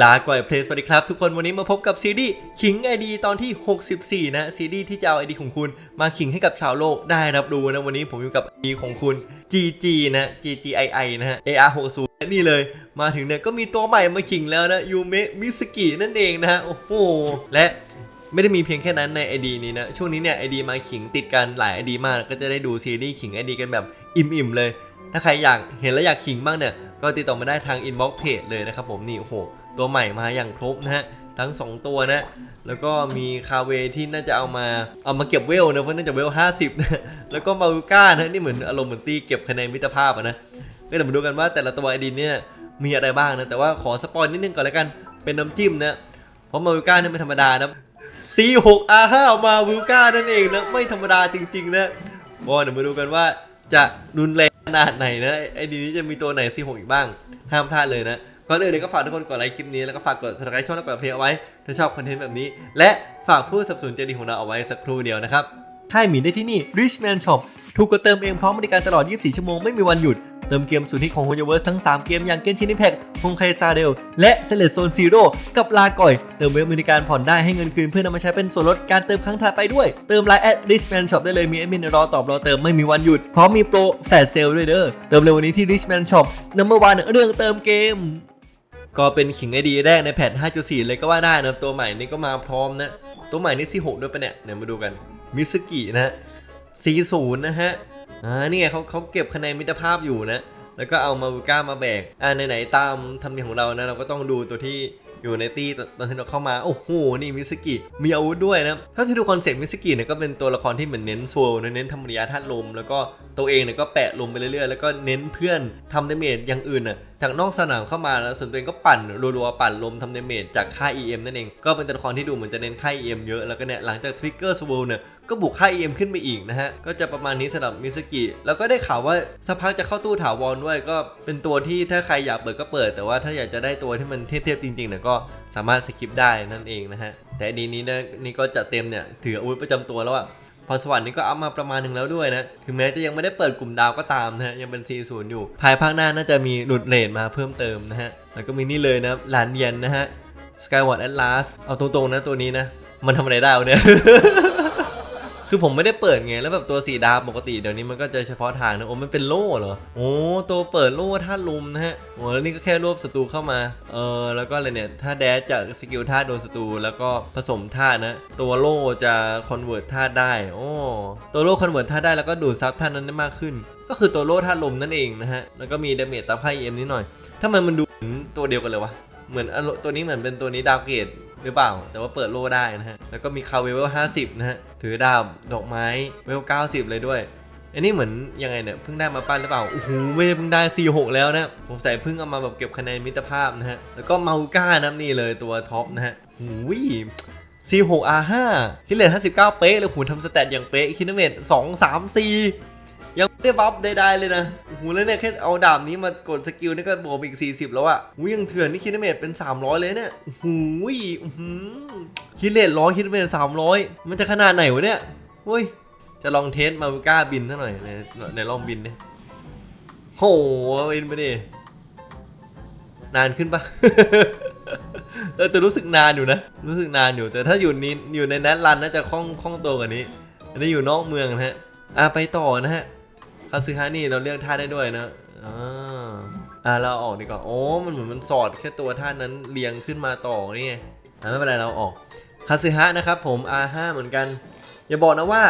ลาก่อยเพลสสวัสดีครับ ทุกคนวันนี้มาพบกับซีรีส์ขิงไอดีตอนที่ 64 นะซีรีส์ที่จะเอาไอดีของคุณ มาขิงให้กับชาวโลกได้รับรู้นะ วันนี้ผมอยู่กับไอดีของคุณ GG นะ GGII นะฮะ AR60 นี่เลย มาถึงเนี่ยก็มีตัวใหม่มาขิงแล้วนะยูเมะมิสกินั่นเองนะฮะ โอ้โห และไม่ได้มีเพียงแค่นั้นใน ID นี้นะ ช่วงนี้เนี่ย ID มาขิงติดกันหลาย ID มาก ก็จะได้ดูซีรีส์ขิง ID กันแบบอิ่มๆเลย ถ้าใครอยากเห็นแล้วอยากขิงบ้างเนี่ยก็ติดต่อมาได้ทาง inbox page เลยนะครับผมนี่โอ้โห ตัวใหม่มาอย่างครบนะฮะทั้ง 2 ตัวนะ แล้วก็มีคาเวที่น่าจะเอามาเอามาเก็บเวลนะเพราะน่าจะเวล 50 นะ แล้วก็มาวิก้านะนี่เหมือนอารมณ์เหมือนตีเก็บคะแนนมิตรภาพนะก็เดี๋ยวมาดูกันว่าแต่ละตัวไอดีเนี่ยมีอะไรบ้างนะ แต่ว่าขอสปอยนิดนึงก่อนแล้วกันเป็นน้ำจิ้มนะ เพราะมาวิก้านี่ไม่ธรรมดานะ C6 R5 มาวิก้านั่นเองนะไม่ธรรมดาจริงๆนะบอลเดี๋ยวมาดูกันว่าจะรุนแรงขนาดไหนนะไอดีนี้จะมีตัวไหน C6 อีกบ้างห้ามพลาดเลยนะ ก่อนอื่นเลยก็ฝากทุกคนกดไลค์คลิปนี้แล้วก็ฝากกด subscribe ช่องแล้วกดเพลงเอาไว้ถ้าชอบคอนเทนต์แบบนี้ และฝากผู้สนับสนุนใจดีของเราเอาไว้สักครู่เดียวนะครับค่ายหมีได้ที่นี่ Richman Shop ถูกกว่าเติมเองพร้อมบริการตลอด 24 ชั่วโมงไม่มีวันหยุด เติมเกมสุดฮิตของ h o y o v e r s e ทั้ง 3 เกมอย่าง Genshin Impact ฮงไคซาเดลและ s e l e t Zone Zero กับลาก่อย เติมเว็บบริการผ่อนได้ให้เงินคืนเพื่อนำมาใช้เป็นส่วนลดการเติมครั้งถัดไปด้วย เติมไลน์แอด Richman Shop ได้เลยมีแอดมินรอตอบรอเติมไม่มีวันหยุดพร้อมมีโปรแฟลชเซลด้วยเด้อเติมเร็ววันนี้ที่ Richman Shop Number One เรื่องเติมเกม ก็เป็นขิงไอดีแรกในแพท 5.4 เลยก็ว่าได้นะตัวใหม่นี่ก็มาพร้อมนะ ตัวใหม่นี่ C6 ด้วยปะเนี่ยเดี๋ยวมาดูกันมิสกินะฮะ40นะฮะอ่านี่ไงเขาเขาเก็บคะแนนมิตรภาพอยู่นะ แล้วก็เอามาวิก้ามาแบกอ่าไหนๆตามธรรมเนียมของเรานะ เราก็ต้องดูตัวที่อยู่ในตีตอนที่เราเข้ามา โอ้โห นี่มิสกิมีอาวุธด้วยนะถ้าที่ดูคอนเซ็ปต์มิสกิเนี่ยก็เป็นตัวละครที่เหมือนเน้นโซลเน้นธรรมริยาธาตุลม แล้วก็ตัวเองเนี่ยก็แปะลมไปเรื่อยๆ แล้วก็เน้นเพื่อนทำดาเมจอย่างอื่นน่ะ จากนอกสนามเข้ามาแล้วส่วนตัวเองก็ปั่นรัวๆปั่นลมทำเดเมจจากค่าย EM นั่นเอง ก็เป็นตัวละครที่ดูเหมือนจะเน้นค่าย EM เยอะแล้วก็เนี่ยหลังจากทริกเกอร์สวลเนี่ยก็บุกค่าย EM ขึ้นไปอีกนะฮะ ก็จะประมาณนี้สำหรับมิสกิแล้วก็ได้ข่าวว่าสักพักจะเข้าตู้ถาวรด้วยก็เป็นตัวที่ถ้าใครอยากเปิดก็เปิด แต่ว่าถ้าอยากจะได้ตัวที่มันเทียบๆจริงๆเนี่ยก็สามารถสกิปได้นั่นเองนะฮะแต่อันนี้นี่นะนี่ก็จะเต็มเนี่ยถืออาวุธประจำตัวแล้วอะ รสวรรค์นี่ก็อัพมาประมาณหนึ่งแล้วด้วยนะถึงแม้จะยังไม่ได้เปิดกลุ่มดาวก็ตามนะฮะยังเป็น C0 อยู่ ภายภาคหน้าน่าจะมีหลุดเลนมาเพิ่มเติมนะฮะแล้วก็มีนี่เลยนะหลานเย็นนะฮะ Skyward Atlas เอาตรงๆนะตัวนี้นะ มันทำอะไรได้เนี่ย คือผมไม่ได้เปิดไง แล้วแบบตัวสีดาปกติเดี๋ยวนี้มันก็จะเฉพาะทางนะ โอ้มันเป็นโล่เหรอ โอ้ตัวเปิดโล่ท่าลุมนะฮะ โอ้แล้วนี่ก็แค่รวบศัตรูเข้ามา เออ แล้วก็อะไรเนี่ย ถ้าแดชจากสกิลท่าโดนศัตรูแล้วก็ผสมท่านะ ตัวโล่จะคอนเวิร์ตท่าได้ โอ้ ตัวโล่คอนเวิร์ตท่าได้แล้วก็ดูดซับท่านั้นได้มากขึ้น ก็คือตัวโล่ท่าลมนั่นเองนะฮะ แล้วก็มีดาเมจตามไพ่เอ็มนิดหน่อยถ้ามันมันดูเหมือนตัวเดียวกันเลยวะ เหมือนตัวนี้เหมือนเป็นตัวนี้ดาวเกตหรือเปล่า แต่ว่าเปิดโล่ได้นะฮะ แล้วก็มีคาเวล50นะฮะ ถือดาบดอกไม้เวล90เลยด้วย อันนี้เหมือนยังไงเนี่ยเพิ่งได้มาปั้นหรือเปล่า โอ้โห ไม่ได้เพิ่งได้ C6 แล้วนะผมใส่เพิ่งเอามาแบบเก็บคะแนนมิตรภาพนะฮะ แล้วก็เมาก้านะนี่เลยตัวท็อปนะฮะหูย C6 R5 คิดเลน59 เป๊ะเลยหูทำสแตทอย่างเป๊ะคิดเมต2 3 4 ยังไม่ได้บัฟใดๆเลยนะโอ้โหแล้วเนี่ยแค่เอาดาบนี้มากดสกิลนี่ก็บวกอีก 40 แล้วอะหูยังเถื่อนนี่คิดเมตเป็น 300 เลยเนี่ยหอื้อหือคิดเลนร้อยคิดเมต300มันจะขนาดไหนวะเนี่ยเฮ้ยจะลองเทสมาวิก้าบินซะหน่อยในในลองบินเนี่ยโหบินไปดินานขึ้นปะเออแต่รู้สึกนานอยู่นะ รู้สึกนานอยู่แต่ถ้าอยู่นี้อยู่ในแนทรันน่าจะคล่องคล่องตัวกว่านี้อันนี้อยู่นอกเมืองนะฮะอะไปต่อนะฮะ คาซึฮานี่เราเลือกท่าได้ด้วยนะอ่าอะเราออกดีกว่าโอ้มันเหมือนมันสอดแค่ตัวท่านั้นเรียงขึ้นมาต่อนี่ไงอะไม่เป็นไรเราออกคาซึฮะนะครับผม R5 เหมือนกัน อย่าบอกนะว่า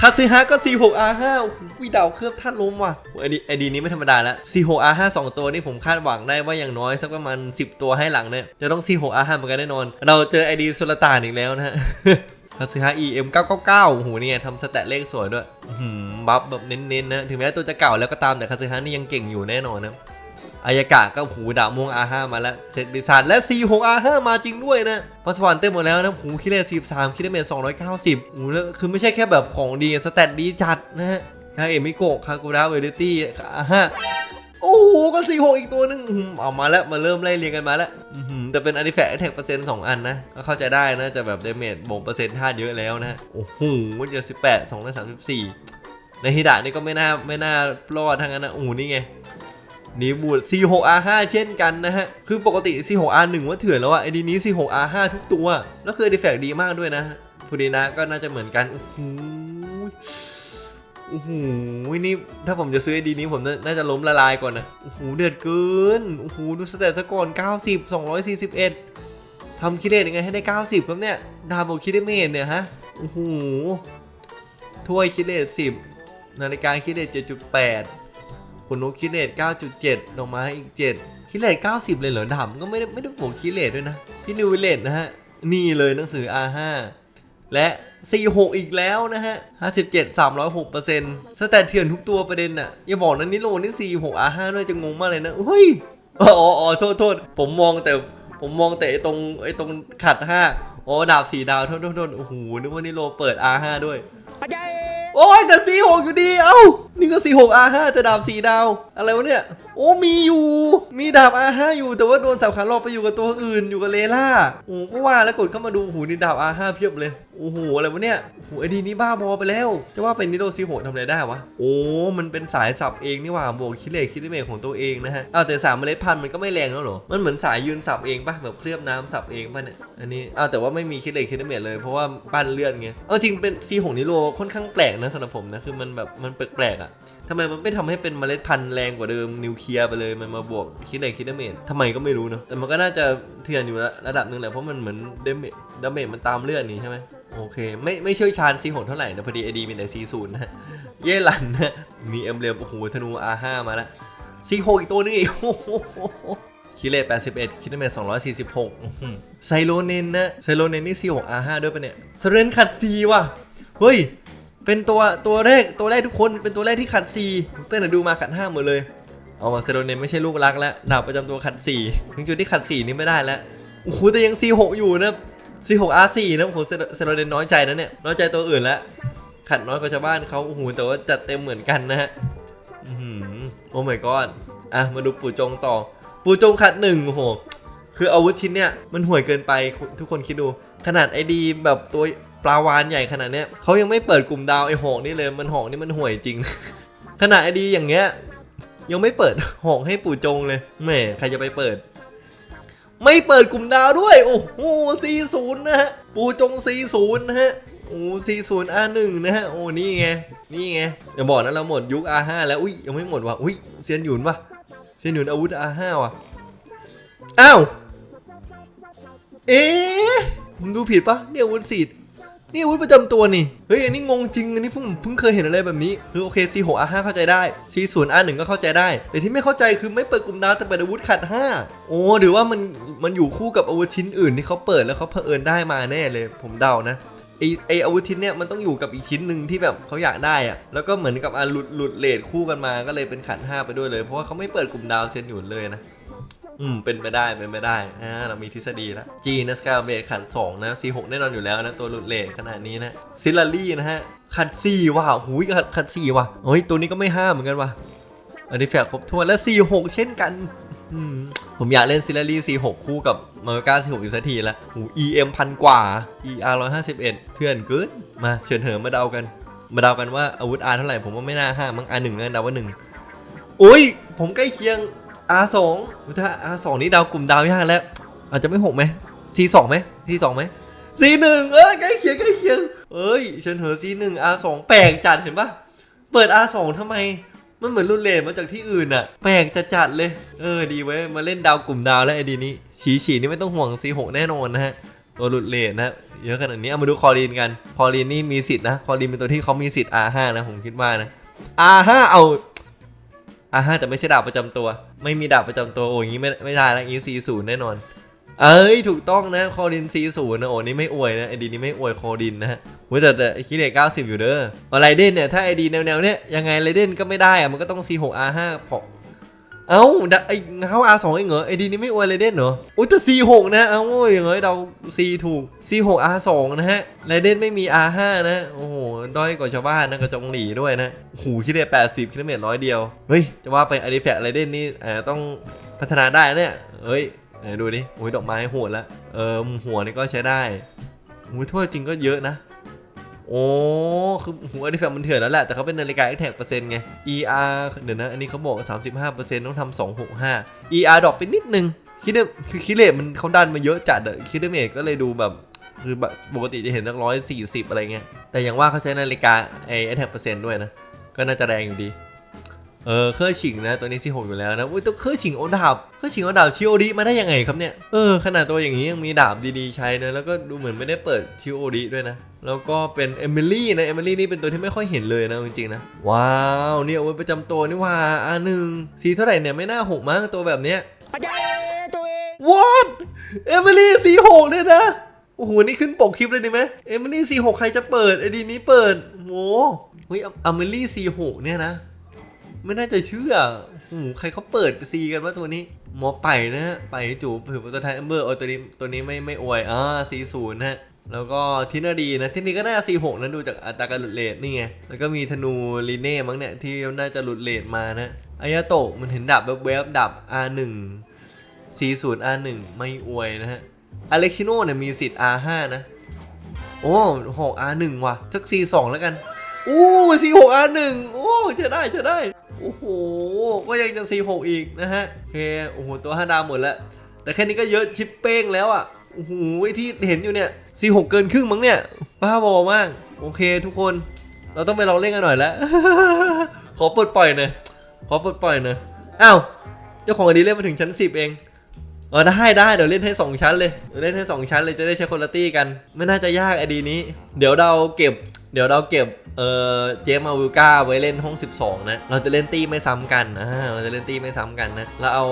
คาซึฮะก็ C6 R5 โอ้โหดาวเคลือบธาตุลมว่ะไอดีไอดีนี้ไม่ธรรมดาแล้ว C6 R5 2 ตัวนี่ผมคาดหวังได้ว่าอย่างน้อยสักประมาณ 10 ตัวให้หลังเนี่ยจะต้อง C6 R5 เหมือนกันแน่นอน เราเจอไอดีสุลต่านอีกแล้วนะฮะ คาซึฮะ EM 999โอ้โหนี่ไงทำสแตทเลขสวยด้วยอื้อบัฟแบบเน้นๆนะถึงแม้ตัวจะเก่าแล้วก็ตามแต่คาซึฮะนี่ยังเก่งอยู่แน่นอนนะอายากะก็หูดาบม่วง R5 มาแล้ว เซตบิซานและ C6 R5 มาจริงด้วยนะพอสวรรค์เต็มหมดแล้วนะหูคิเลส43คิเลเมต290หูแล้วคือไม่ใช่แค่แบบของดีสแตทดีจัดนะฮะคาเอมิโกะคากูระเวลิตี้ R5 โอ้โหก็ C6 อีกตัวหนึ่งอื้อหือเอามาแล้วมาเริ่มไล่เรียงกันมาแล้วอื้อหือแต่เป็นอันดิแฟกแท็กเปอร์เซ็นต์สองอันนะก็เข้าใจได้นะจะแบบเดเมจบ่งเปอร์เซ็นต์ท่าเยอะแล้วนะโอ้โหเจอ18 234ในฮิดะนี่ก็ไม่น่าไม่น่ารอดทั้งนั้นนะโอ้โหนี่ไงนี่บูด C6R5 เช่นกันนะฮะ คือปกติ C6R1 ว่าเถื่อนแล้วอะไอดีนี้ C6R5 ทุกตัว แล้วคือดีแฟกดีมากด้วยนะฟูดีนะก็น่าจะเหมือนกันโอ้โห โอ้โหนี่ถ้าผมจะซื้อไอดีนี้ผมน่าจะล้มละลายก่อนนะโอ้โหเดือดเกินโอ้โหดูสเตตซะก่อน 90 241ทำคิดเลตยังไงให้ได้ 90 ครับเนี่ย ดาบบอกคิดได้เมนเนี่ยฮะโอ้โหถ้วยคิดเลต10 นาฬิกาคิดเลต7.8ขนนกคิดเลต9.7ดอกไม้อีก 7 คิดเลต90 เลยเหรอดาบก็ไม่ได้ไม่ได้บวกคิดเลตด้วยนะ พี่นิวเลตนะฮะ นี่เลยหนังสือ R5 และ 46 อีกแล้วนะฮะ 57 306%สแตทเถื่อนทุกตัวประเด็นน่ะอย่าบอกนะนี่โลนี่ 46 R5 ด้วยจะงงมากเลยนะเฮ้ยอ๋ออ๋อโทษโทษผมมองแต่ผมมองแต่ไอ้ตรงไอ้ตรงขัด 5 อ๋อ ดาบ 4 ดาวโทษโทษโทษโอ้โหนึกว่านี่โลเปิด R5 ด้วยโอ้ยแต่ C6 อยู่ดี เอ้า นี่ก็ C6 R5 แต่ดาบ 4 ดาว อะไรวะเนี่ย โอ้ มีอยู่ มีดาบ R5 อยู่แต่ว่าโดนสับขาหลอกไปอยู่กับตัวอื่นอยู่กับเลล่าโอ้ก็ว่าแล้วกดเข้ามาดูโอ้โหนี่ดาบ R5 เพียบเลย โอ้โหอะไรวะเนี่ยโอ้โหไอดีนี้บ้าบอไปแล้ว จะว่าเป็นนิโร C6 ทำอะไรได้วะ โอ้ มันเป็นสายสับเองนี่หว่าบวกคิดเลขคิดเลขของตัวเองนะฮะอ้าวแต่สามเมล็ดพันธุ์มันก็ไม่แรงแล้วหรอ มันเหมือนสายยืนสับเองปะแบบเคลือบน้ำสับเองปะเนี่ย อันนี้อ้าวแต่ว่าไม่มีคิดเลขคิดเลขเลยเพราะว่าปั้นเลื่อนไง เอาจริงเป็นซีหงนิโรค่อนข้างแปลกนะสำหรับผมนะคือมันแบบมันแปลกๆอะ ทำไมมันไม่ทำให้เป็นเมล็ดพันธุ์แรงกว่าเดิมนิวเคลียร์ไปเลยมันมาบวกคิดเลขคิดเลขทำไมก็ไม่รู้เนอะแต่มันก็น่าจะเถื่อนอยู่ระดับหนึ่งแหละเพราะมันเหมือนเดเมจดาเมจมันตามเลือดนี่ใช่ไหมโอเค ไม่ไม่เชี่ยวชาญ C6 เท่าไหร่นะพอดีไอดีมีแต่ C0 นะฮะเย่หลันนะมีเอ็มเบลมโอ้โหธนู R5 มาแล้ว C6 อีกตัวนึงอีกโอ้โหคิเลต81 คิดเมต246อื้อหือไซโลเนนนะไซโลเนนนี่ C6 R5 ด้วยปะเนี่ยสเรนขัด C ว่ะเฮ้ย เป็นตัวตัวแรกตัวแรกทุกคนเป็นตัวแรกที่ขัด C เต้นดูมาขัด5หมดเลย เอามาไซโลเนนไม่ใช่ลูกรักแล้วดาบประจำตัวขัด4ถึงจุดที่ขัด4นี่ไม่ได้แล้วโอ้โหแต่ยัง C6 อยู่นะ C6 R4 นะโอ้โหเซเซโรเนน้อยใจนะเนี่ยน้อยใจตัวอื่นแล้วขัดน้อยกว่าชาวบ้านเขาโอ้โหแต่ว่าจัดเต็มเหมือนกันนะฮะโอ้ my god อะมาดูปู่จงต่อ ปู่จงขัดหนึ่งโอ้โหคืออาวุธชิ้นเนี่ยมันห่วยเกินไปทุกคนคิดดู ขนาดไอดีแบบตัว ปลาวานใหญ่ขนาดเนี้ยเขายังไม่เปิดกลุ่มดาวไอหอกนี่เลยมันหอกนี่มันห่วยจริง ขนาดไอดีอย่างเงี้ยยังไม่เปิดหอกให้ปู่จงเลยแหมใครจะไปเปิด ไม่เปิดกลุ่มดาวด้วย โอ้โห40นย์นะฮะปู่จง40นย์นะฮะโอ้40 R1 นย์อาหนึ่งนะฮะโอ้นี่ไงนี่ไงอย่าบอกนะเราหมดยุค R5 แล้วอุ้ยยังไม่หมดว่ะอุ้ยเซียนหยุนว่ะเซียนหยุนอาวุธ R5 ว่ะอ้าวเอ๊ะผมดูผิดปะเนี่ยอาวุธสีด นี่อาวุธประจำตัวนี่ เฮ้ยอันนี้งงจริง อันนี้เพิ่งเพิ่งเคยเห็นอะไรแบบนี้ คือโอเค C6 R5 เข้าใจได้ C0 R1 ก็เข้าใจได้ แต่ที่ไม่เข้าใจคือไม่เปิดกลุ่มดาวแต่เปิดอาวุธขัด 5 โอ้หรือว่ามันมันอยู่คู่กับอาวุธชิ้นอื่นที่เขาเปิดแล้วเขาเผอิญได้มาแน่เลย ผมเดานะไอไออาวุธชิ้นเนี้ยมันต้องอยู่กับอีกชิ้นหนึ่งที่แบบเขาอยากได้อะแล้วก็เหมือนกับอะหลุดหลุดเลทคู่กันมาก็เลยเป็นขันห้าไปด้วยเลย เพราะว่าเขาไม่เปิดกลุ่มดาวเซนหยุนเลยนะ อืม เป็นไปได้ เป็นไปได้ อ่า เรามีทฤษฎีแล้ว G นะสกาเบตขัน2นะ C6 แน่นอนอยู่แล้วนะ ตัวหลุดเลทขนาดนี้นะ ซิลลารี่นะฮะ ขัด4ว่ะหูยขัดขัด4ว่ะโอ้ย ตัวนี้ก็ไม่ห้ามเหมือนกันว่ะอันนี้แฝกครบถ้วนและ C6 เช่นกันอืมผมอยากเล่นซิลลารี่ C6 คู่กับมาร์ก้า C6 อีกสักทีละหู EM พันกว่า ER 151 เพื่อนเกินมาเชิญเหิมมาเดากัน มาเดากันว่าอาวุธ R เท่าไหร่ผมว่าไม่น่าห้ามั้ง R1 นะเดาว่า1อุ้ย ผมใกล้เคียง R2 ถ้า R2 นี่ดาวกลุ่มดาวยากแล้ว อาจจะไม่หกไหม C2 ไหม C2 ไหม C1 เอ้ยใกล้เคียงใกล้เคียงเอ้ยเชิญเหอ C1 R2 แปลกจัดเห็นปะเปิด R2 ทำไม มันเหมือนรุ่นเลนมาจากที่อื่นอะแปลกจะจัดเลย เออดีเว้ยมาเล่นดาวกลุ่มดาวแล้วไอดีนี้ ฉีฉีนี่ไม่ต้องห่วง C6 แน่นอนนะฮะตัวหลุดเลนนะเยอะขนาดนี้เอามาดูคอรีนกันคอรีนนี่มีสิทธินะคอรีนเป็นตัวที่เขามีสิทธิ์ R5 นะผมคิดว่านะ R5 เอาอ่าฮะแต่ไม่ใช่ดาบประจำตัว ไม่มีดาบประจำตัวโอ้ยงี้ไม่ไม่ได้แล้วงี้ C0 แน่นอน เอ้ยถูกต้องนะคอดินสี่ศูนนะโอ้นี่ไม่อวยนะไอดีนี้ไม่อวยคอดินนะฮะเว้ยแต่แต่คิดเลข90อยู่เด้ออะไรเด่นเนี่ยถ้าไอดีแนวๆเนี้ยยังไงไรเด่นก็ไม่ได้อะมันก็ต้อง C6R5 พอ เอ้าไอเงา R2 เองเหรอไอดีนี้ไม่อวยไรเด่นเหรออุ้ยแต่ C6 นะ เอ้าอย่างเงี้ยเรา C ถูก C6R2 นะฮะไรเด่นไม่มี R5 นะ โอ้โห ด้อยกว่าชาวบ้านนะกระจงหลีด้วยนะหูคิดเลข80คิดเลขร้อยเดียว เฮ้ย จะว่าไปอาดีแฟกไรเด่นนี่เอ่อต้องพัฒนาได้เนี่ยเฮ้ยไหนดูดิโอ้ยดอกไม้โหดแล้วเออหัวนี่ก็ใช้ได้โอ้ยถ้วยจริงก็เยอะนะ โอ้คือหัวนี่แบบมันเถื่อนแล้วแหละ แต่เขาเป็นนาฬิกาแอนแท็กเปอร์เซ็นต์ไง ER เดี๋ยวนะ อันนี้เขาบอก 35%ต้องทำ265 ER ดรอปไปนิดนึง คิดว่าคือคิดเลทมันเขาดันมาเยอะจัดอะคิดเมทก็เลยดูแบบคือแบบปกติจะเห็นสักร้อยสี่สิบอะไรเงี้ย แต่อย่างว่าเขาใช้นาฬิกาไอ้ a อ t a c เปอร์เซ็นต์ด้วยนะ ก็น่าจะแรงอยู่ดี เออเครื่องฉิงนะตัวนี้46อยู่แล้วนะอุ้ยตัวเครื่องฉิงโอาดาบเครื่องฉิงโอาดาบชิโอดิมาได้ยังไงครับเนี่ยเออขนาดตัวอย่างนี้ยังมีดาบดีๆใช้นะแล้วก็ดูเหมือนไม่ได้เปิดชิโอดิด้วยนะแล้วก็เป็นเอมิลี่นะเอมิลี่นี่เป็นตัวที่ไม่ค่อยเห็นเลยนะจริงๆนะว้าวนี่เอาไว้ประจำตัวนี่ว่าอ่าหนึ่งสีเท่าไหร่เนี่ยไม่น่าหกมั้งตัวแบบเนี้ย What เอมิลี่สีหกเลยนะโอ้โห นี่ขึ้นปกคลิปเลยดีไหมเอมิลี่สีหกใครจะเปิดไอดีนี้เปิดโหเฮ้ยเอมิลี่สีหกเนี่ยนะ ไม่น่าจะเชื่อโอ้โหใครเขาเปิดซีกันว่าตัวนี้ หมอไปนะฮะ ไปจูบถือตัวไทยเอมเบอร์เออตัวนี้ตัวนี้ไม่ไม่อวยอ่าซีศูนย์ฮะ แล้วก็ทินาดีนะทินาดีก็น่าซีหกนะดูจากอัตราการหลุดเลทนี่ไง แล้วก็มีธนูลีเน่มั้งเนี่ยที่น่าจะหลุดเลทมานะอายาโตะมันเห็นดับแวบๆดับ R1 40 R1 ไม่อวยนะฮะ อเล็กชิโน่เนี่ยมีสิทธิ์ R5 นะ โอ้หก R1 ว่ะสัก C2 แล้วกัน อู้สี่หกอันหนึ่งโอ้จะได้จะได้ โอ้โห ก็ยังจะสี่หกอีกนะฮะ โอเค โอ้โห ตัวห้าดาวหมดแล้ว แต่แค่นี้ก็เยอะชิปเป้งแล้วอะ โอ้โหที่เห็นอยู่เนี่ยสี่หกเกินครึ่งมั้งเนี่ย บ้าบอมาก โอเคทุกคน เราต้องไปลองเล่นกันหน่อยแล้ว ขอปลดปล่อยหน่อย ขอปลดปล่อยหน่อย อ้าว เจ้าของอันนี้เล่นมาถึงชั้นสิบเองเออได้ได้เดี๋ยวเล่นให้ 2 ชั้นเลยเดี๋ยวเล่นให้ 2 ชั้นเลยจะได้ใช้คนละตี้กัน ไม่น่าจะยากไอดีนี้ เดี๋ยวเราเก็บ เดี๋ยวเราเก็บเอ่อเจมมาวิลกาไว้เล่นห้อง 12 นะ เราจะเล่นตี้ไม่ซ้ำกันนะเราจะเล่นตี้ไม่ซ้ำกันนะเราเอา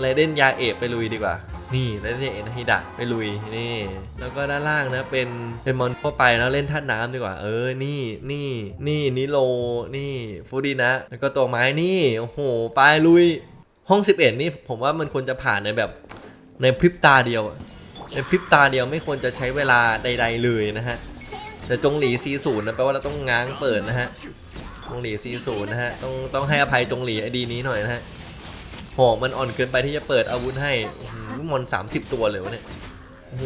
ไรเดนยาเอะไปลุยดีกว่า นี่ไรเดนยาเอนฮิดะไปลุยนี่ แล้วก็ด้านล่างนะเป็นเป็นมอนทั่วไปแล้วเล่นท่าน้ำดีกว่า เออนี่นี่นี่นิโลนี่ฟูดีนะ แล้วก็ตัวไม้นี่โอ้โหไปลุยห้อง 11 นี่ผมว่ามันควรจะผ่านในแบบในพริบตาเดียวในพริบตาเดียวไม่ควรจะใช้เวลาใด ๆ เลยนะฮะ แต่จงหลี40นย์นะแปลว่าเราต้องง้างเปิดนะฮะจงหลี40นย์นะฮะต้องต้องให้อภัยจงหลีไอดีนี้หน่อยนะฮะหอกมันอ่อนเกินไปที่จะเปิดอาวุธให้อื้อหือมอน30ตัวเลยวะเนี่ยโอ้โห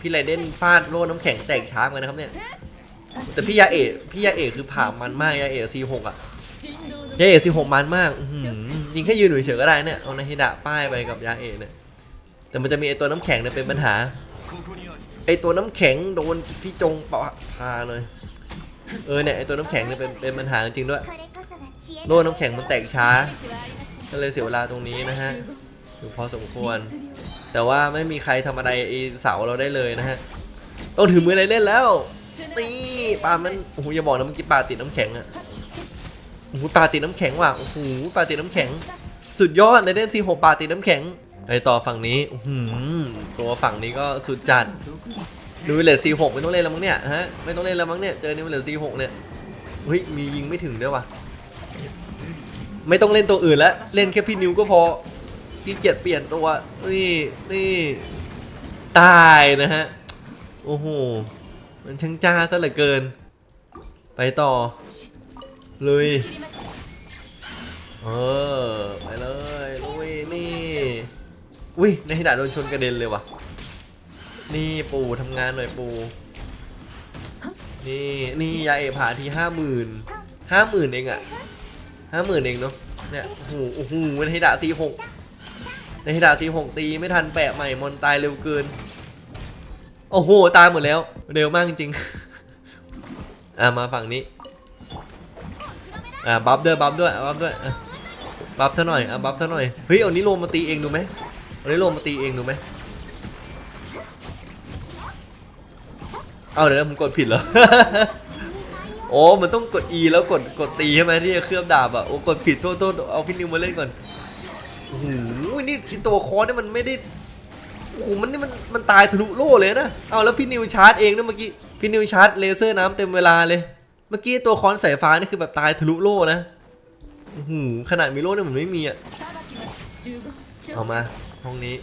พี่ไรเดนฟาดโล่น้ำแข็งแตกช้าเหมือนกันนะครับเนี่ยแต่พี่ยาเอะพี่ยาเอะคือผ่ามันมากยาเอะ C6 อะยาเอะสิหกมันมากยิงแค่ยืนเฉยก็ได้เนี่ยเอานาฮิดะป้ายไปกับยาเอะเนี่ยแต่มันจะมีไอตัวน้ำแข็งเนี่ยเป็นปัญหา ไอตัวน้ำแข็งโดนพี่จงปะพาเลย เออเนี่ยไอตัวน้ำแข็งเนี่ยเป็นเป็นปัญหาจริงด้วยโล่น้ำแข็งมันแตกช้า ก็เลยเสียเวลาตรงนี้นะฮะอยู่พอสมควร แต่ว่าไม่มีใครทำอะไรไอเสาเราได้เลยนะฮะต้องถือมืออะไรเล่นแล้วนี่ปลามันโอ้โหอย่าบอกนะเมื่อกี้ปลาติดน้ำแข็งอะโอ้โหปลาติดน้ำแข็งว่ะโอ้โหปลาติดน้ำแข็ง สุดยอดเลยเล่นซีโหปลาติดน้ำแข็ง ไปต่อฝั่งนี้หือตัวฝั่งนี้ก็สุดจัดดูเลทซีหกไม่ต้องเล่นแล้วมั้งเนี่ยฮะไม่ต้องเล่นแล้วมั้งเนี่ยเจอนิวเลทซีหกเนี่ยเฮ้ยมียิงไม่ถึงด้วยวะไม่ต้องเล่นตัวอื่นแล้วเล่นแค่พี่นิวก็พอที่เกียจเปลี่ยนตัวนี่นี่ตายนะฮะโอ้โหมันช่างจ้าซะเหลือเกิน ไปต่อลุยเออไปเลย อุ้ยในขณะโดนชนกระเด็นเลยว่ะนี่ปูทำงานหน่อยปู นี่นี่ยาเอผ่าทีห้าหมื่นห้าหมื่นเองอะห้าหมื่นเองเนาะเนี่ยโอ้โหโอ้โหในฮิดะซีหกในฮิดะซีหกตีไม่ทันแปะใหม่มอนตายเร็วเกิน โอ้โห ตายหมดแล้ว เร็วมากจริงอะมาฝั่งนี้อ่าบัฟด้วยบัฟด้วยบัฟด้วยบัฟซะหน่อยอะบัฟซะหน่อยเฮ้ยเอานี้โลมาตีเองดูไหม เอานี้โลมาตีเองดูไหมเอาเดี๋ยวนะผมกดผิดเหรอ โอ้มันต้องกด E แล้วกดกดตีใช่ไหมที่จะเคลือบดาบอะ โอ้กดผิดโทษโทษเอาพี่นิวมาเล่นก่อนโอ้โหนี่ไอ้ตัวคอเนี่ยมันไม่ได้ โอ้โห มันนี่มันมันตายทะลุโล่เลยนะ เอาแล้วพี่นิวชาร์จเองด้วยเมื่อกี้ พี่นิวชาร์จเลเซอร์น้ำเต็มเวลาเลย เมื่อกี้ตัวคอนสายฟ้านี่คือแบบตายทะลุโล่นะอื้อหือขนาดมีโล่เนี่ยเหมือนไม่มีอะ เอามา ห้องนี้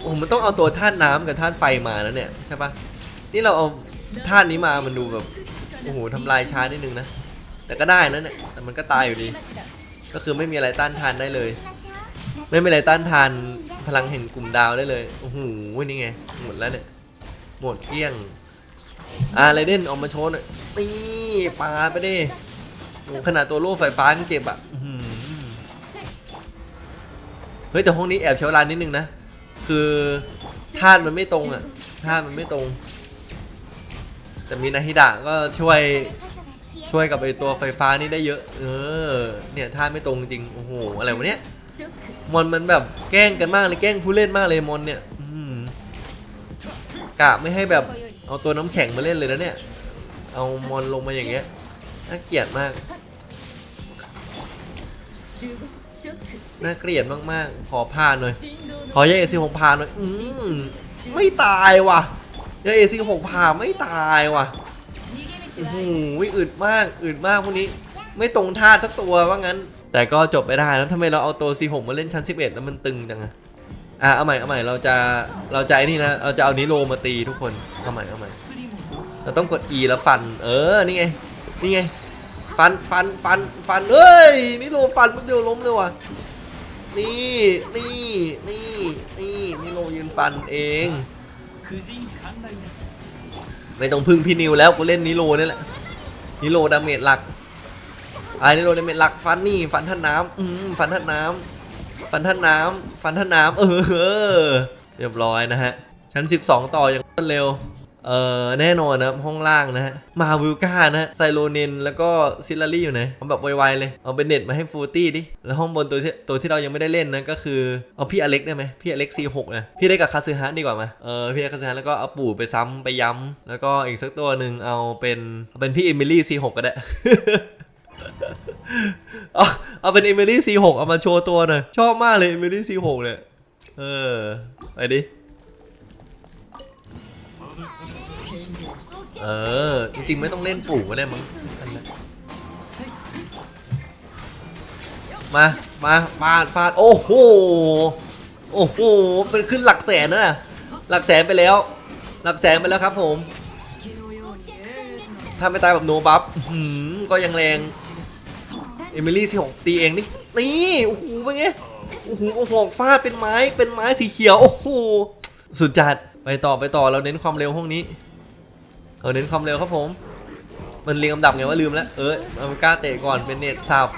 โอ้มันต้องเอาตัวธาตุน้ำกับธาตุไฟมาแล้วเนี่ยใช่ปะนี่เราเอาธาตุนี้มามันดูแบบโอ้โหทำลายช้านิดนึงนะแต่ก็ได้นะเนี่ยแต่มันก็ตายอยู่ดี ก็คือไม่มีอะไรต้านทานได้เลย ไม่มีอะไรต้านทานพลังแห่งกลุ่มดาวได้เลยโอ้โหนี่ไงหมดแล้วเนี่ยหมดเกลี้ยงอ่าไรเดนออกมาโชว์หน่อยนี่ปาไปดิขนาดตัวโล่ไฟฟ้าเจ็บอะ เฮ้ยแต่ห้องนี้แอบเชลานนิดนึงนะ คือธาตุมันไม่ตรงอะธาตุมันไม่ตรง แต่มีนาฮิดะก็ช่วยช่วยกับไอตัวไฟฟ้านี่ได้เยอะ เออ เนี่ยธาตุไม่ตรงจริง โอ้โห อะไรวะเนี่ยมอนมันแบบแกล้งกันมากเลยแกล้งผู้เล่นมากเลยมอนเนี่ยหือกะไม่ให้แบบเอาตัวน้ำแข็งมาเล่นเลยนะเนี่ย เอามอนลงมาอย่างเงี้ยน่าเกลียดมาก น่าเกลียดมากๆ ขอผ่านหน่อย ขอยกเอซีหกผ่านหน่อย อืมไม่ตายว่ะยกเอซีหกผ่าไม่ตายว่ะโอ้โหอึดมาก อึดมากพวกนี้ ไม่ตรงท่าสักตัวว่างั้น แต่ก็จบไปได้แล้วทำไมเราเอาตัว C6 มาเล่นชั้น 11 แล้วมันตึงจังอะอะเอาใหม่เอาใหม่เราจะเราจะไอ้นี่นะเราจะเอานิโรมาตีทุกคนเอาใหม่เอาใหม่เราต้องกด E แล้วฟัน เออนี่ไงนี่ไงฟันฟันฟันฟันเฮ้ยนิโรฟันมันเดียวล้มเลยว่ะ นี่นี่นี่นี่นิโรยืนฟันเอง ไม่ต้องพึ่งพี่นิวแล้วกูเล่นนิโรนี่แหละนิโรดาเมจหลักไอ้นิโรดาเมจหลักฟันนี่ฟันท่านน้ำอืมฟันท่านน้ำฟันท่านน้ำฟันท่านน้ำเออเรียบร้อยนะฮะชั้น 12 ต่ออย่างรวดเร็ว เออแน่นอนนะห้องล่างนะฮะมาวิลกานะฮะไซโลเนนแล้วก็ซิลลารี่อยู่ไหนเอาแบบไวๆเลย เอาเป็นเน็ตมาให้ฟูตี้ดิ แล้วห้องบนตัวที่ตัวที่เรายังไม่ได้เล่นนะก็คือ เอาพี่อเล็กได้ไหมพี่อเล็ก C6 นะพี่ได้กับคาซึฮะดีกว่าไหมเออพี่ได้คาซึฮะแล้วก็เอาปู่ไปซ้ำไปย้ำแล้วก็อีกสักตัวหนึ่งเอาเป็นเอาเป็นพี่เอมิลี่ C6 ก็ได้เอาเอาเป็นเอมิลี่ C6 เอามาโชว์ตัวหน่อยชอบมากเลยเอมิลี่ C6 เนี่ยเออไปดิ เออ จริงๆไม่ต้องเล่นปู่ก็ได้มั้งมา มาฟาดฟาดโอ้โห โอ้โห เป็นขึ้นหลักแสนนะน่ะหลักแสนไปแล้ว หลักแสนไปแล้วครับผม ถ้าไม่ตายแบบโนบัฟหืมก็ยังแรง เอมิลี่สิหกตีเองนี่ นี่ โอ้โห เป็นไง โอ้โหโอ้โหฟาดเป็นไม้ เป็นไม้สีเขียว โอ้โห สุดจัด ไปต่อ ไปต่อ เราเน้นความเร็วห้องนี้ เออเน้นความเร็วครับผม มันเรียงลำดับไงว่าลืมแล้ว เอออเมริกาเตะก่อนเป็นเน็ตสับ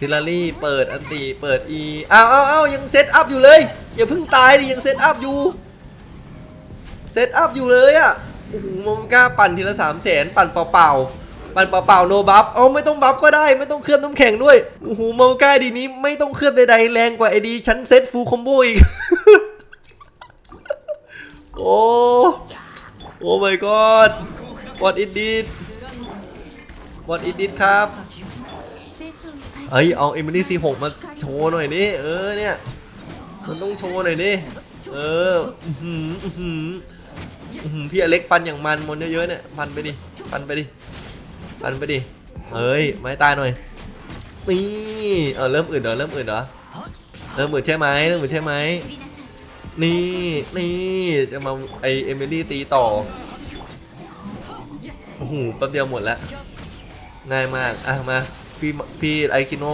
ฮิลลารีเปิดอันตีเปิดอีอ้าวอ้าวอ้าวยังเซตอัพอยู่เลย อย่าเพิ่งตายดิยังเซตอัพอยู่ เซตอัพอยู่เลยอะโอ้โหอเมริกาปั่นทีละสามแสนปั่นเปล่าๆปั่นเปล่าๆโนบัฟเอาไม่ต้องบัฟก็ได้ไม่ต้องเคลื่อบน้ำแข็งด้วยโอ้โหอเมริกาดีนี้ไม่ต้องเคลื่อบใดๆแรงกว่าไอดีชั้นเซตฟูลคอมโบอีกโอ้ โอ้ my god what it did what it did ครับเอ้ยเอาเอมิลี่ซีหกมาโชว์หน่อยดิเออเนี่ยมันต้องโชว์หน่อยดิเออหืออื้อหืออื้อหือพี่อเล็กฟันอย่างมันมนเยอะๆเนี่ยฟันไปดิฟันไปดิฟันไปดิเอ้ยไม้ตายหน่อยนี่เออเริ่มอื่นเหรอเริ่มอื่นเหรอเริ่มอื่นใช่ไหมเริ่มอื่นใช่ไหม นี่นี่จะมาไอเอมิลี่ตีต่อโอ้โหแป๊บเดียวหมดแล้วง่ายมากอะมาพี่พี่ไอคิโน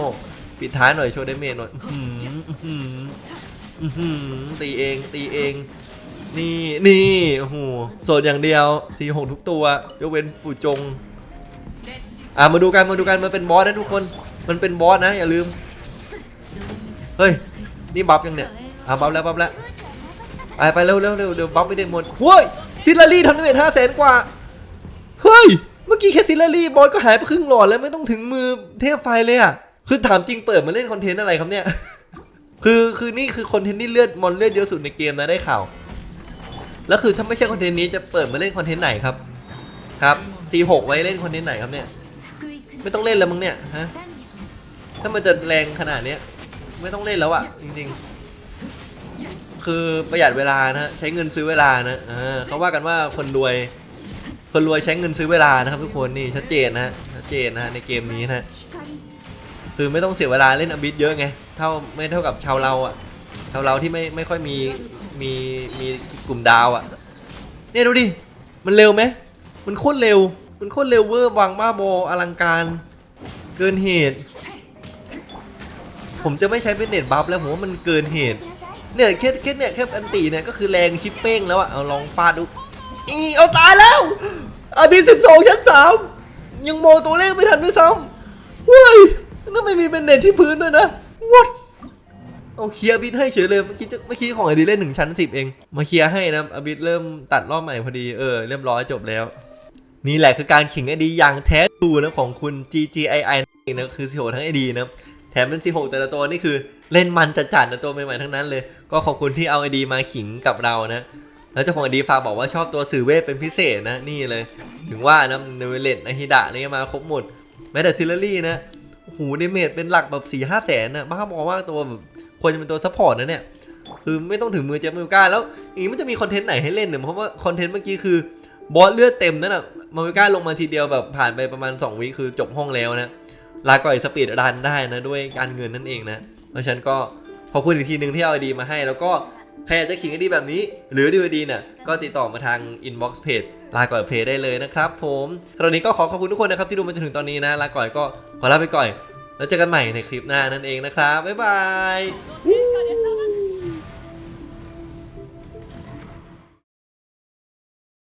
ปิดท้ายหน่อยโชว์เดเมจหน่อยอื้อหืออื้อหืออื้อหือตีเองตีเอง นี่นี่โอ้โหสดอย่างเดียวสีหกทุกตัวยกเว้นปู่จงอะมาดูกันมาดูกันมันเป็นบอสนะทุกคน มันเป็นบอสนะอย่าลืม เฮ้ย นี่บัฟยังเนี่ยอะบัฟแล้วบัฟแล้ว ไปไปเร็วเร็วเร็วเร็วบัฟไม่ได้หมดเฮ้ยซิลลารี่ทำดาเมจห้าแสนกว่า เฮ้ย เมื่อกี้แค่ซิลลารี่บอสก็หายไปครึ่งหลอดแล้วไม่ต้องถึงมือเทพไฟเลยอะ คือถามจริงเปิดมาเล่นคอนเทนต์อะไรครับเนี่ย คือคือนี่คือคอนเทนต์ที่เลือดมอนเลือดเยอะสุดในเกมนะได้ข่าว แล้วคือถ้าไม่ใช่คอนเทนต์นี้จะเปิดมาเล่นคอนเทนต์ไหนครับ ครับ C6 ไว้เล่นคอนเทนต์ไหนครับเนี่ย ไม่ต้องเล่นแล้วมั้งเนี่ยฮะ ถ้ามันจะแรงขนาดเนี้ยไม่ต้องเล่นแล้วอะจริงๆ คือประหยัดเวลานะใช้เงินซื้อเวลานะเออเขาว่ากันว่าคนรวย คนรวยใช้เงินซื้อเวลานะครับ ทุกคนนี่ชัดเจนนะชัดเจนนะในเกมนี้นะคือไม่ต้องเสียเวลาเล่นอบิสเยอะไงเท่าไม่เท่ากับชาวเราอะชาวเราที่ไม่ไม่ค่อยมีมีมีกลุ่มดาวอะเนี่ยดูดิมันเร็วไหมมันโคตรเร็ว มันโคตรเร็วเวอร์วังบ้าบออลังการ เกินเหตุ ผมจะไม่ใช้เป็นเน็ตบัฟแล้วผมว่ามันเกินเหตุ เนี่ยแค่แค่เนี่ยแค่อันตีเนี่ยก็คือแรงชิปเป้งแล้วอะเอาลองฟาดดูอีเอาตายแล้วอาบิสิบสองชั้นสามยังโมตัวเลขไม่ทันด้วยซ้ำเฮ้ยนั่นไม่มีเป็นเน็ตที่พื้นด้วยนะ what เอาเคลียร์บิดให้เฉยเลยเมื่อกี้จะเมื่อกี้ของไอดีเล่นหนึ่งชั้นสิบเอง มาเคลียร์ให้นะอบิดเริ่มตัดรอบใหม่พอดีเออเรียบร้อยจบแล้ว นี่แหละคือการขิงไอดีอย่างแท้ทรูนะของคุณ GGII นั่นเองนะคือ16ทั้งไอดีนะ ถมเป็น 16 แต่ละตัวนี่คือเล่นมันจัดๆนะตัวใหม่ๆทั้งนั้นเลย ก็ขอบคุณที่เอาไอดีมาขิงกับเรานะ แล้วเจ้าของไอดีฝากบอกว่าชอบตัวสื่อเวทเป็นพิเศษนะนี่เลย ถึงว่านะเนเวเลตนะฮิดะนี่มาครบหมด แม้แต่ซิลลี่นะโอ้โหในเมดเป็นหลักแบบ4ี่ห้าแสนนะบ้าบอกว่าตัวแบบควรจะเป็นตัวซัพพอร์ตนะเนี่ยคือไม่ต้องถึงมือเจมิลก้าแล้วอย่างนี้มันจะมีคอนเทนต์ไหนให้เล่นเนี่ยเพราะว่าคอนเทนต์เมื่อกี้คือบอสเลือดเต็มนั่นน่ะมาวิก้าลงมาทีเดียวแบบผ่านไปประมาณ2วิคือจบห้องแล้วนะ ลาก่อยสปีดรันได้นะด้วยการเงินนั่นเองนะเพราะฉันก็พอบคุณอีกทีหนึ่งที่เอาไอดีมาให้ แล้วก็ใครอยากจะขิงไอดีแบบนี้ หรือดีไอดีเนี่ยก็ติดต่อมาทางอินบ็อกซ์เพจลาก่อยเพจได้เลยนะครับผมตอนนี้ก็ขอขอบคุณทุกคนนะครับที่ดูมาจนถึงตอนนี้นะลาก่อยก็ขอลาไปก่อนแล้วเจอกันใหม่ในคลิปหน้านั่นเองนะครับบ๊ายบาย